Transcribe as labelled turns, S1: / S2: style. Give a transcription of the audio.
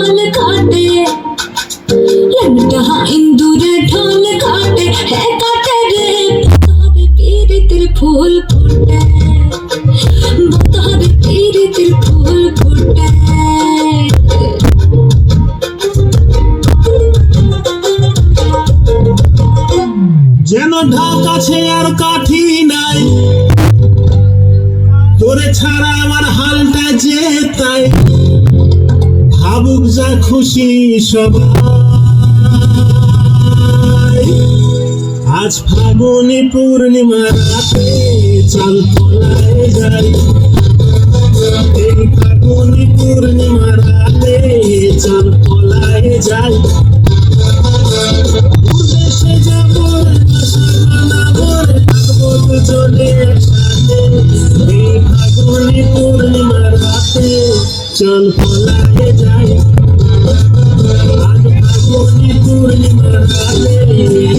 S1: ঢোল কাটে। লংটা ইন্দুরে ঢোল কাটে। হে কাটে রে তবে পীরিতের ফুল ফুটে। তবে পীরিতের ফুল ফুটে।
S2: যেন ঢাক আছে আর কাঠি নাই, তোরে ছাড়া আমার হালটা যে তাই। ভাবুক যা খুশি সবাই। আজ ফাগুনি পূর্ণিমা রাতে চাল তোলায় যাই। এই ফাগুনি পূর্ণিমা রাতে চাল তোলায় যাই দেশে চল পলায়ে Thank you.